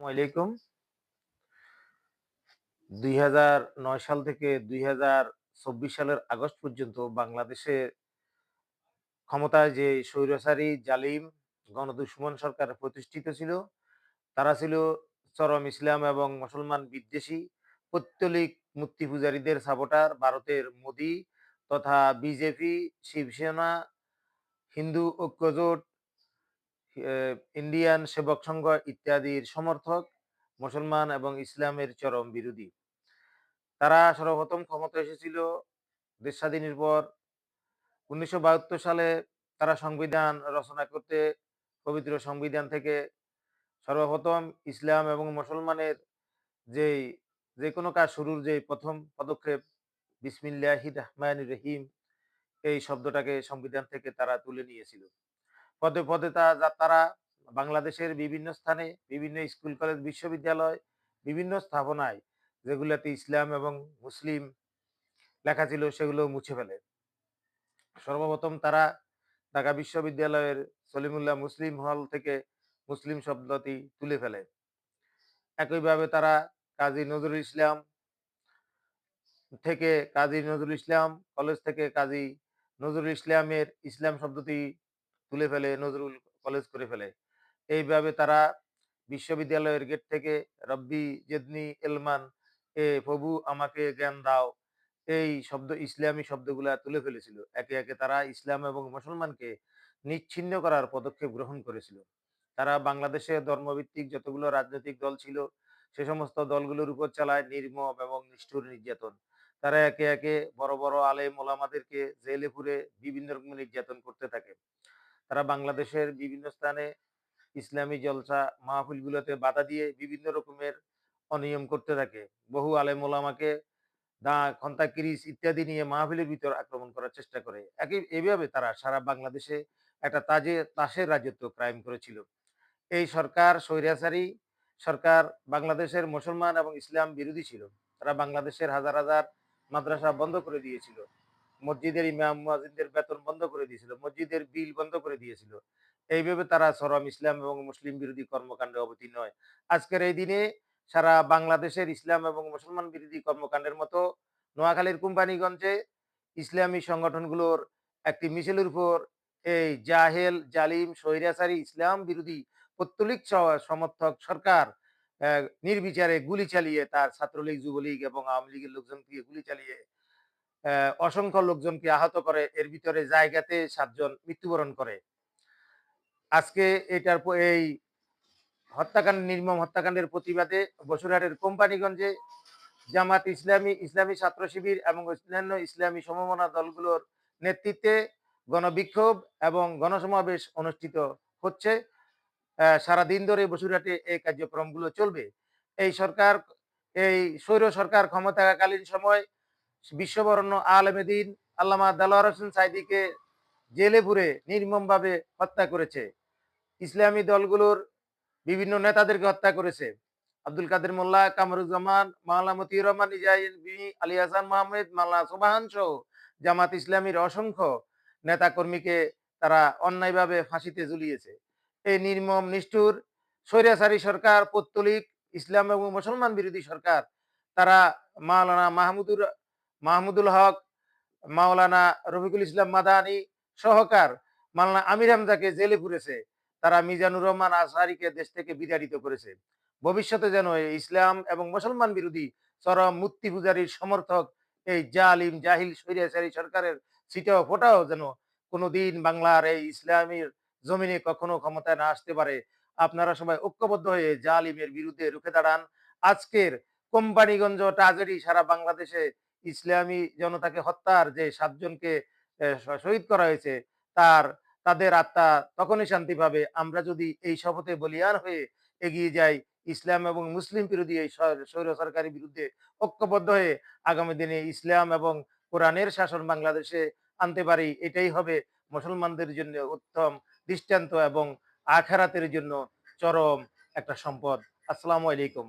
আলাইকুম। দুই সাল থেকে দুই সালের আগস্ট পর্যন্ত বাংলাদেশে ক্ষমতায় যে স্বৈরাচারী জালিম গণদুশ্মন সরকার প্রতিষ্ঠিত ছিল, তারা ছিল চরম ইসলাম এবং মুসলমান বিদ্বেষী পৈত্তলিক মূর্তি পূজারীদের সাপোর্টার ভারতের মোদি তথা বিজেপি, শিবসেনা, হিন্দু ঐক্যজোট ইন্ডিয়ান সেবক সংঘ ইত্যাদির সমর্থক, মুসলমান এবং ইসলামের চরম বিরোধী। তারা সর্বপ্রথম ক্ষমতা এসেছিল দেশ স্বাধীনের পর। উনিশশো সালে তারা সংবিধান রচনা করতে, পবিত্র সংবিধান থেকে সর্বপ্রথম ইসলাম এবং মুসলমানের যেই যে কোনো কাজ শুরুর যে প্রথম পদক্ষেপ বিসমিল্লাহ রহমান রহিম, এই শব্দটাকে সংবিধান থেকে তারা তুলে নিয়েছিল। পদে পদে তারা বাংলাদেশের বিভিন্ন স্থানে, বিভিন্ন স্কুল, কলেজ, বিশ্ববিদ্যালয়, বিভিন্ন স্থাপনায় যেগুলোতে ইসলাম এবং মুসলিম লেখা ছিল, সেগুলো মুছে ফেলে। সর্বপ্রথম তারা ঢাকা বিশ্ববিদ্যালয়ের সলিমুল্লাহ মুসলিম হল থেকে মুসলিম শব্দটি তুলে ফেলে। একইভাবে তারা কাজী নজরুল ইসলাম থেকে কাজী নজরুল ইসলাম কলেজ থেকে কাজী নজরুল ইসলামের ইসলাম শব্দটি তুলে ফেলে, নজরুল কলেজ করে ফেলে। এইভাবে তারা বিশ্ববিদ্যালয়ের গেট থেকে রব্বি জেদনি এলমান এ প্রভু আমাকে জ্ঞান দাও। এই শব্দ, ইসলামী শব্দগুলা তুলে ফেলেছিল। একে একে তারা ইসলাম এবং মুসলমানকে নিচ্ছিন্ন করার পদক্ষেপ গ্রহণ করেছিল। তারা বাংলাদেশে ধর্মভিত্তিক যতগুলো রাজনৈতিক দল ছিল, সে সমস্ত দলগুলোর উপর চালায় নির্মম এবং নিষ্ঠুর নির্যাতন। তারা একে একে বড় বড় আলেম ওলামাদেরকে জেলে পুরে বিভিন্ন রকম নির্যাতন করতে থাকে। তারা বাংলাদেশের বিভিন্ন স্থানে ইসলামী জলসা মাহফিলগুলোতে বাধা দিয়ে বিভিন্ন রকমের অনিয়ম করতে থাকে। বহু আলেম ওলামাকে দা খন্তা কিরিস ইত্যাদি নিয়ে মাহফিলের ভিতর আক্রমণ করার চেষ্টা করে। একই এভাবে তারা সারা বাংলাদেশে একটা তাজে, তাসের রাজত্ব ক্রাইম করেছিল। এই সরকার স্বৈরাচারী সরকার বাংলাদেশের মুসলমান এবং ইসলাম বিরোধী ছিল। তারা বাংলাদেশের হাজার হাজার মাদ্রাসা বন্ধ করে দিয়েছিল। মসজিদের ইমাম মুয়াজিনদের বেতন বন্ধ করে দিয়েছিল, মসজিদের বিল বন্ধ করে দিয়েছিল। এইভাবে তারা সরম ইসলাম এবং মুসলিম বিরোধী কর্মকাণ্ডে অবতীর্ণ হয়। আজকের এই দিনে সারা বাংলাদেশের ইসলাম এবং মুসলমান বিরোধী কর্মকাণ্ডের মতো নোয়াখালীর কোম্পানিগঞ্জে ইসলামী সংগঠনগুলোর একটি মিছিলের উপর এই জাহেল, জালিম, স্বৈরাচারী ইসলাম বিরোধী পত্তলিক সমর্থক সরকার নির্বিচারে গুলি চালিয়ে তার ছাত্রলীগ, যুবলীগ এবং আওয়ামী লীগের লোকজনকে গুলি চালিয়ে অসংখ্য লোকজনকে আহত করে। এর ভিতরে জায়গাতে সাতজন মৃত্যুবরণ করে। আজকে এটার এই হত্যাকাণ্ড, নির্মম হত্যাকাণ্ডের প্রতিবাদে বসুরহাটের কোম্পানিগঞ্জে জামাত ইসলামী ইসলামী ছাত্র শিবির এবং অন্যান্য ইসলামী সমমনা দলগুলোর নেতৃত্বে গণবিক্ষোভ এবং গণসমাবেশ অনুষ্ঠিত হচ্ছে। সারা দিন ধরে বসুরহাটে এই কার্যক্রমগুলো চলবে। এই সরকার, এই স্বৈর সরকার ক্ষমতাকালীন সময় বিশ্ববরণ্য আলমেদিন আল্লামা দালোয়ার হোসেন সাইদিকে জেলে পুরে নির্মমভাবে হত্যা করেছে। ইসলামী দলগুলোর বিভিন্ন নেতাদেরকে হত্যা করেছে। আব্দুল কাদের মোল্লা, কামরুজ্জামান, মাওলানা মতিউর রহমান আলী হাসান মাহমুদ মাল্লা সোবাহান সহ জামাত ইসলামীর অসংখ্য নেতা কর্মীকে তারা অন্যায়ভাবে ফাঁসিতে ঝুলিয়েছে। এই নির্মম, নিষ্ঠুর স্বৈরাচারী সরকার, পত্তলিক ইসলাম এবং মুসলমান বিরোধী সরকার, তারা মাওলানা মাহমুদুর মাহমুদুল হক, মাওলানা রফিকুল ইসলাম মাদানি সহকার মাওলানা আমির হামজাকে জেলে পুরেছে। তারা মিজানুর রহমান আজহারিকে দেশ থেকে বিতাড়িত করেছে। ভবিষ্যতে যেন ইসলাম এবং মুসলমান বিরোধী চরম মূর্তি পূজারীর সমর্থক এই জালিম, জাহিল সৈরাচারী সরকারের সিটাও ফোটাও যেন কোনোদিন বাংলার এই ইসলামীর জমিনে কখনো ক্ষমতায় না আসতে পারে। আপনারা সবাই ঐক্যবদ্ধ হয়ে জালিমের বিরুদ্ধে রুখে দাঁড়ান। আজকের কোম্পানিগঞ্জ ট্রাজেডি সারা বাংলাদেশে ইসলামী জনতাকে হত্যার যে সাতজনকে শহীদ করা হয়েছে, তার, তাদের আত্মা তখনই শান্তি পাবে। আমরা যদি এই শপথে বলিয়ান হয়ে এগিয়ে যাই, ইসলাম এবং মুসলিম বিরোধী এই স্বৈর সরকারের বিরুদ্ধে ঐক্যবদ্ধ হয়ে আগামী দিনে ইসলাম এবং কোরআনের শাসন বাংলাদেশে আনতে পারি, এটাই হবে মুসলমানদের জন্য উত্তম দৃষ্টান্ত এবং আখেরাতের জন্য চরম একটা সম্পদ। আসসালামু আলাইকুম।